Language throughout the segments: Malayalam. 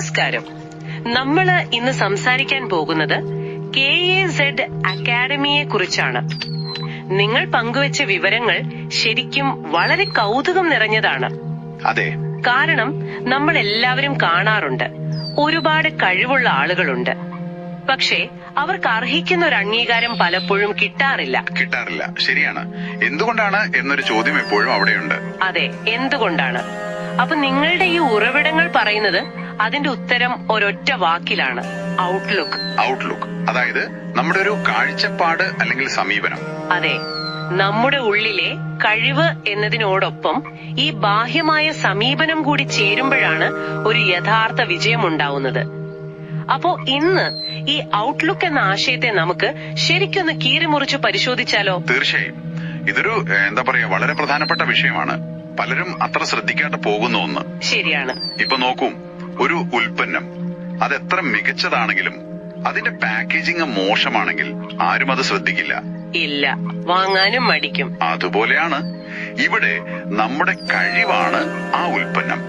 നമസ്കാരം. നമ്മൾ ഇന്ന് സംസാരിക്കാൻ പോകുന്നത് കെ എ സെഡ് അക്കാഡമിയെ കുറിച്ചാണ്. നിങ്ങൾ പങ്കുവച്ച വിവരങ്ങൾ ശരിക്കും വളരെ കൗതുകം നിറഞ്ഞതാണ്. അതെ. കാരണം നമ്മൾ എല്ലാവരും കാണാറുണ്ട്. ഒരുപാട് കഴിവുള്ള ആളുകളുണ്ട്. പക്ഷേ അവർക്ക് അർഹിക്കുന്ന ഒരു അംഗീകാരം പലപ്പോഴും കിട്ടാറില്ല. കിട്ടാറില്ല. ശരിയാണ്. എന്തുകൊണ്ടാണ് എന്നൊരു ചോദ്യം എപ്പോഴും അവിടെയുണ്ട്. അതെ എന്തുകൊണ്ടാണ്? അപ്പൊ നിങ്ങളുടെ ഈ ഉറവിടങ്ങൾ പറയുന്നത് അതിന്റെ ഉത്തരം ഒരൊറ്റ വാക്കിലാണ്. ഔട്ട്ലുക്ക് ഔട്ട്ലുക്ക് അതായത് നമ്മുടെ ഒരു കാഴ്ചപ്പാട് അല്ലെങ്കിൽ സമീപനം. അതെ. നമ്മുടെ ഉള്ളിലെ കഴിവ് എന്നതിനോടൊപ്പം ഈ ബാഹ്യമായ സമീപനം കൂടി ചേരുമ്പോഴാണ് ഒരു യഥാർത്ഥ വിജയം ഉണ്ടാവുന്നത് അപ്പോ ഇന്ന് ഈ ഔട്ട്ലുക്ക് എന്ന ആശയത്തെ നമുക്ക് ശരിക്കൊന്ന് കീറിമുറിച്ച് പരിശോധിച്ചാലോ? തീർച്ചയായും. ഇതൊരു എന്താ പറയാ വളരെ പ്രധാനപ്പെട്ട വിഷയമാണ്. പലരും അത്ര ശ്രദ്ധിക്കാതെ പോകുന്ന ഒന്ന്. ശരിയാണ്. ഇപ്പൊ നോക്കൂ. ഒരു ഉൽപ്പന്നം. അത് എത്ര മികച്ചതാണെങ്കിലും അതിന്റെ പാക്കേജിംഗ് മോശമാണെങ്കിൽ ആരും അത് ശ്രദ്ധിക്കില്ല. ഇല്ല വാങ്ങാനും മടിക്കും. അതുപോലെയാണ് ഇവിടെ നമ്മുടെ കഴിവാണ് ആ ഉൽപ്പന്നം.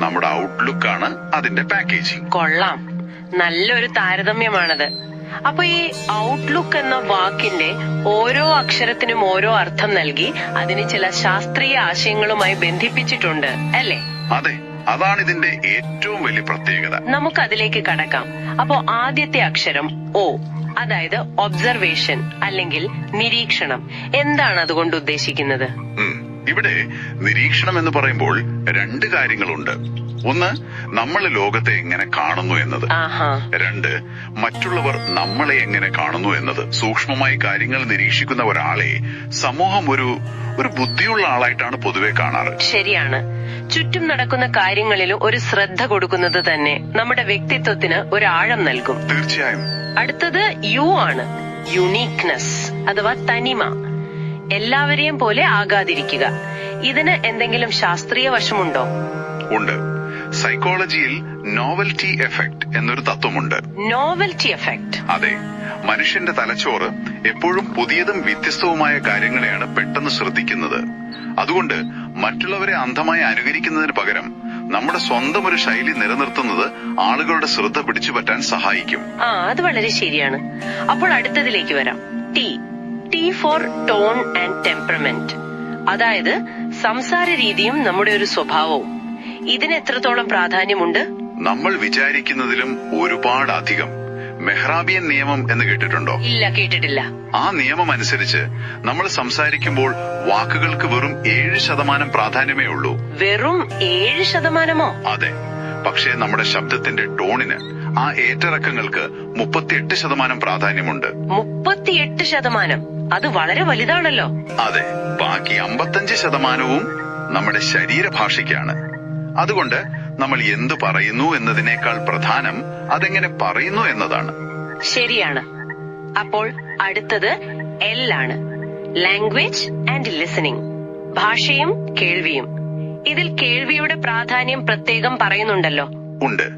നമ്മുടെ ഔട്ട്ലുക്കാണ് അതിന്റെ പാക്കേജിംഗ് കൊള്ളാം. നല്ലൊരു താരതമ്യമാണത്. അപ്പൊ ഈ ഔട്ട്ലുക്ക് എന്ന വാക്കിന്റെ ഓരോ അക്ഷരത്തിനും ഓരോ അർത്ഥം നൽകി അതിന് ചില ശാസ്ത്രീയ ആശയങ്ങളുമായി ബന്ധിപ്പിച്ചിട്ടുണ്ട് അല്ലേ? അതെ. അതാണ് ഇതിന്റെ ഏറ്റവും വലിയ പ്രത്യേകത. നമുക്ക് അതിലേക്ക് കടക്കാം. അപ്പോ ആദ്യത്തെ അക്ഷരം ഓ അതായത് ഒബ്സർവേഷൻ അല്ലെങ്കിൽ നിരീക്ഷണം. എന്താണ് അതുകൊണ്ട് ഉദ്ദേശിക്കുന്നത്? ഇവിടെ നിരീക്ഷണം എന്ന് പറയുമ്പോൾ രണ്ട് കാര്യങ്ങളുണ്ട്. ഒന്ന് നമ്മൾ ലോകത്തെ എങ്ങനെ കാണുന്നു എന്നത്. രണ്ട് മറ്റുള്ളവർ നമ്മളെ എങ്ങനെ കാണുന്നു എന്നത്. സൂക്ഷ്മമായി കാര്യങ്ങൾ നിരീക്ഷിക്കുന്ന ഒരാളെ സമൂഹം ഒരു ഒരു ബുദ്ധിയുള്ള ആളായിട്ടാണ് പൊതുവെ കാണാറ്. ശരിയാണ്. ചുറ്റും നടക്കുന്ന കാര്യങ്ങളിലും ഒരു ശ്രദ്ധ കൊടുക്കുന്നത് തന്നെ നമ്മുടെ വ്യക്തിത്വത്തിന് ഒരു ആഴം നൽകും. തീർച്ചയായും. അടുത്തത് യു ആണ്. യുണീക്നെസ് അഥവാ തനിമ. എല്ലാവരെയും പോലെ ആകാതിരിക്കുക. ഇതിന് എന്തെങ്കിലും ശാസ്ത്രീയ വശമുണ്ടോ? ഉണ്ട്. സൈക്കോളജിയിൽ നോവൽറ്റി എഫക്ട് എന്നൊരു തത്വമുണ്ട്. നോവൽറ്റി എഫക്ട് അതെ മനുഷ്യന്റെ തലച്ചോറ് എപ്പോഴും പുതിയതും വ്യത്യസ്തവുമായ കാര്യങ്ങളെയാണ് പെട്ടെന്ന് ശ്രദ്ധിക്കുന്നത്. അതുകൊണ്ട് മറ്റുള്ളവരെ അന്ധമായി അനുകരിക്കുന്നതിന് പകരം നമ്മുടെ സ്വന്തം ഒരു ശൈലി നിലനിർത്തുന്നത് ആളുകളുടെ ശ്രദ്ധ പിടിച്ചു പറ്റാൻ സഹായിക്കും. ആ അത് വളരെ ശരിയാണ്. അപ്പോൾ അടുത്തതിലേക്ക് വരാം. T T for tone and temperament അതായത് സംസാര രീതിയും നമ്മുടെ ഒരു സ്വഭാവവും. ഇതിന് എത്രത്തോളം പ്രാധാന്യമുണ്ട്? നമ്മൾ വിചാരിക്കുന്നതിലും ഒരുപാട് അധികം മെഹ്റാബിയൻ നിയമം എന്ന് കേട്ടിട്ടുണ്ടോ? ഇല്ല കേട്ടിട്ടില്ല. ആ നിയമം അനുസരിച്ച് നമ്മൾ സംസാരിക്കുമ്പോൾ വാക്കുകൾക്ക് വെറും ഏഴ് ശതമാനം പ്രാധാന്യമേ ഉള്ളൂ. വെറും ഏഴ് ശതമാനമോ? അതെ. പക്ഷേ നമ്മുടെ ശബ്ദത്തിന്റെ ടോണിന് ആ ഏറ്ററക്കങ്ങൾക്ക് മുപ്പത്തിയെട്ട് ശതമാനം പ്രാധാന്യമുണ്ട്. മുപ്പത്തിയെട്ട് ശതമാനം. അത് വളരെ വലുതാണല്ലോ. അതെ. ബാക്കി അമ്പത്തഞ്ച് ശതമാനവും നമ്മുടെ ശരീരഭാഷയ്ക്കാണ്. അതുകൊണ്ട് നമ്മൾ എന്തു പറയുന്നു എന്നതിനേക്കാൾ പ്രധാനം അതെങ്ങനെ പറയുന്നു എന്നതാണ്. ശരിയാണ്. അപ്പോൾ അടുത്തത് എൽ ആണ്. ലാംഗ്വേജ് ആൻഡ് ലിസണിംഗ് ഭാഷയും കേൾവിയും. ഇതിൽ കേൾവിയുടെ പ്രാധാന്യം പ്രത്യേകം പറയുന്നുണ്ടല്ലോ. ഉണ്ട്.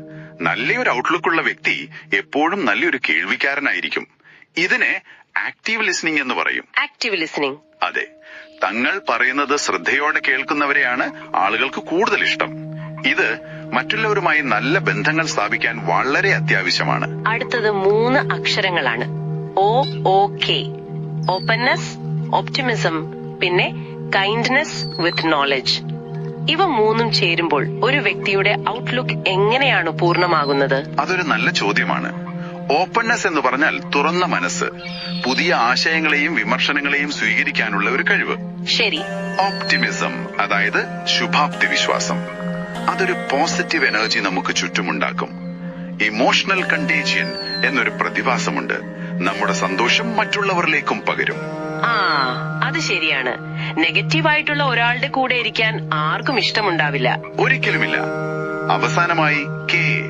നല്ലൊരു ഔട്ട്ലുക്കുള്ള വ്യക്തി എപ്പോഴും നല്ലൊരു കേൾവിക്കാരനായിരിക്കും. ഇതിനെ ആക്റ്റീവ് ലിസണിംഗ് എന്ന് പറയും. ആക്റ്റീവ് ലിസണിംഗ് അതെ. തങ്ങൾ പറയുന്നത് ശ്രദ്ധയോടെ കേൾക്കുന്നവരെയാണ് ആളുകൾക്ക് കൂടുതൽ ഇഷ്ടം. ഇത് മറ്റുള്ളവരുമായി നല്ല ബന്ധങ്ങൾ സ്ഥാപിക്കാൻ വളരെ അത്യാവശ്യമാണ്. അടുത്തത് മൂന്ന് അക്ഷരങ്ങളാണ്. O O K. Openness optimism പിന്നെ കൈൻഡ്നെസ് വിത്ത് നോളജ് ഇവ മൂന്നും ചേരുമ്പോൾ ഒരു വ്യക്തിയുടെ ഔട്ട്ലുക്ക് എങ്ങനെയാണ് പൂർണമാകുന്നത്? അതൊരു നല്ല ചോദ്യമാണ്. ഓപ്പൺനെസ് എന്ന് പറഞ്ഞാൽ തുറന്ന മനസ്സ് പുതിയ ആശയങ്ങളെയും വിമർശനങ്ങളെയും സ്വീകരിക്കാനുള്ള ഒരു കഴിവ്. ശരി. ഓപ്റ്റിമിസം അതായത് ശുഭാപ്തി വിശ്വാസം അതൊരു പോസിറ്റീവ് എനർജി നമുക്ക് ചുറ്റുമുണ്ടാക്കും. ഇമോഷണൽ കണ്ടേജിയൻ എന്നൊരു പ്രതിഭാസമുണ്ട്. നമ്മുടെ സന്തോഷം മറ്റുള്ളവരിലേക്കും പകരും. ആ അത് ശരിയാണ്. നെഗറ്റീവ് ആയിട്ടുള്ള ഒരാളുടെ കൂടെ ഇരിക്കാൻ ആർക്കും ഇഷ്ടമുണ്ടാവില്ല. ഒരിക്കലുമില്ല. അവസാനമായി കെ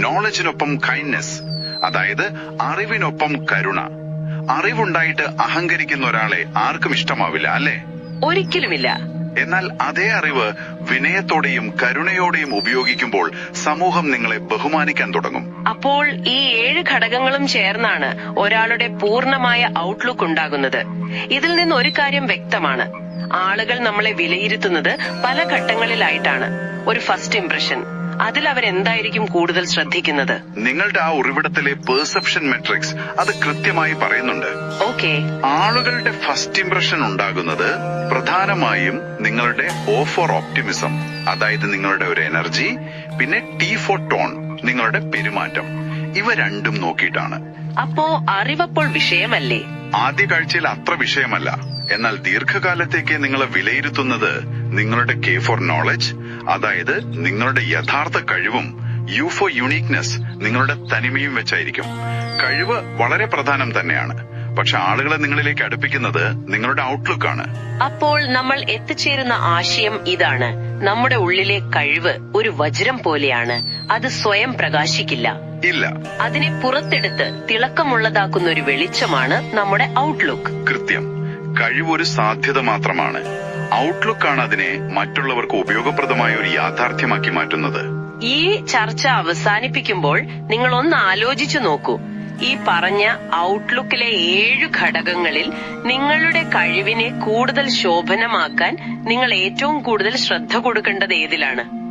നോളജിനൊപ്പം കൈൻഡ്നെസ് അതായത് അറിവിനൊപ്പം കരുണ. അറിവുണ്ടായിട്ട് അഹങ്കരിക്കുന്ന ഒരാളെ ആർക്കും ഇഷ്ടമാവില്ല അല്ലേ? ഒരിക്കലുമില്ല. എന്നാൽ അതേ അറിവ് വിനയത്തോടെയും കരുണയോടെയും ഉപയോഗിക്കുമ്പോൾ സമൂഹം നിങ്ങളെ ബഹുമാനിക്കാൻ തുടങ്ങും. അപ്പോൾ ഈ ഏഴ് ഘടകങ്ങളും ചേർന്നാണ് ഒരാളുടെ പൂർണമായ ഔട്ട്ലുക്ക് ഉണ്ടാകുന്നത്. ഇതിൽ നിന്ന് ഒരു കാര്യം വ്യക്തമാണ്. ആളുകൾ നമ്മളെ വിലയിരുത്തുന്നത് പല ഘട്ടങ്ങളിലായിട്ടാണ്. ഒരു ഫസ്റ്റ് ഇംപ്രഷൻ അതിൽ അവരെന്തായിരിക്കും കൂടുതൽ ശ്രദ്ധിക്കുന്നത്? നിങ്ങളുടെ ആ ഉറവിടത്തിലെ പെർസെപ്ഷൻ മെട്രിക്സ് അത് കൃത്യമായി പറയുന്നുണ്ട്. ഓക്കെ. ആളുകളുടെ ഫസ്റ്റ് ഇംപ്രഷൻ ഉണ്ടാകുന്നത് പ്രധാനമായും നിങ്ങളുടെ ഓ ഫോർ ഓപ്റ്റിമിസം അതായത് നിങ്ങളുടെ ഒരു എനർജി പിന്നെ ടി ഫോർ ടോൺ നിങ്ങളുടെ പെരുമാറ്റം. ഇവ രണ്ടും നോക്കിയിട്ടാണ്. അപ്പോ അറിവപ്പോൾ വിഷയമല്ലേ? ആദ്യ കാഴ്ചയിൽ അത്ര വിഷയമല്ല. എന്നാൽ ദീർഘകാലത്തേക്ക് നിങ്ങളെ വിലയിരുത്തുന്നത് നിങ്ങളുടെ കെ ഫോർ നോളജ് അതായത് നിങ്ങളുടെ യഥാർത്ഥ കഴിവും യു ഫോർ യുണീക്നെസ് നിങ്ങളുടെ തനിമയും വെച്ചായിരിക്കും. കഴിവ് വളരെ പ്രധാനം തന്നെയാണ്. പക്ഷെ ആളുകളെ നിങ്ങളിലേക്ക് അടുപ്പിക്കുന്നത് നിങ്ങളുടെ ഔട്ട്ലുക്ക് ആണ്. അപ്പോൾ നമ്മൾ എത്തിച്ചേരുന്ന ആശയം ഇതാണ്. നമ്മുടെ ഉള്ളിലെ കഴിവ് ഒരു വജ്രം പോലെയാണ്. അത് സ്വയം പ്രകാശിക്കില്ല. ഇല്ല. അതിനെ പുറത്തെടുത്ത് തിളക്കമുള്ളതാക്കുന്ന ഒരു വെളിച്ചമാണ് നമ്മുടെ ഔട്ട്ലുക്ക് കൃത്യം. കഴിവ് ഒരു സാധ്യത മാത്രമാണ്. ഔട്ട്ലുക്ക് ആണ് അതിനെ മറ്റുള്ളവർക്ക് ഉപയോഗപ്രദമായ ഒരു യാഥാർത്ഥ്യമാക്കി മാറ്റുന്നത്. ഈ ചർച്ച അവസാനിപ്പിക്കുമ്പോൾ നിങ്ങൾ ഒന്ന് ആലോചിച്ചു നോക്കൂ. ഈ പറഞ്ഞ ഔട്ട്ലുക്കിലെ ഏഴു ഘടകങ്ങളിൽ നിങ്ങളുടെ കഴിവിനെ കൂടുതൽ ശോഭനമാക്കാൻ നിങ്ങൾ ഏറ്റവും കൂടുതൽ ശ്രദ്ധ കൊടുക്കേണ്ടത് ഏതിലാണ്?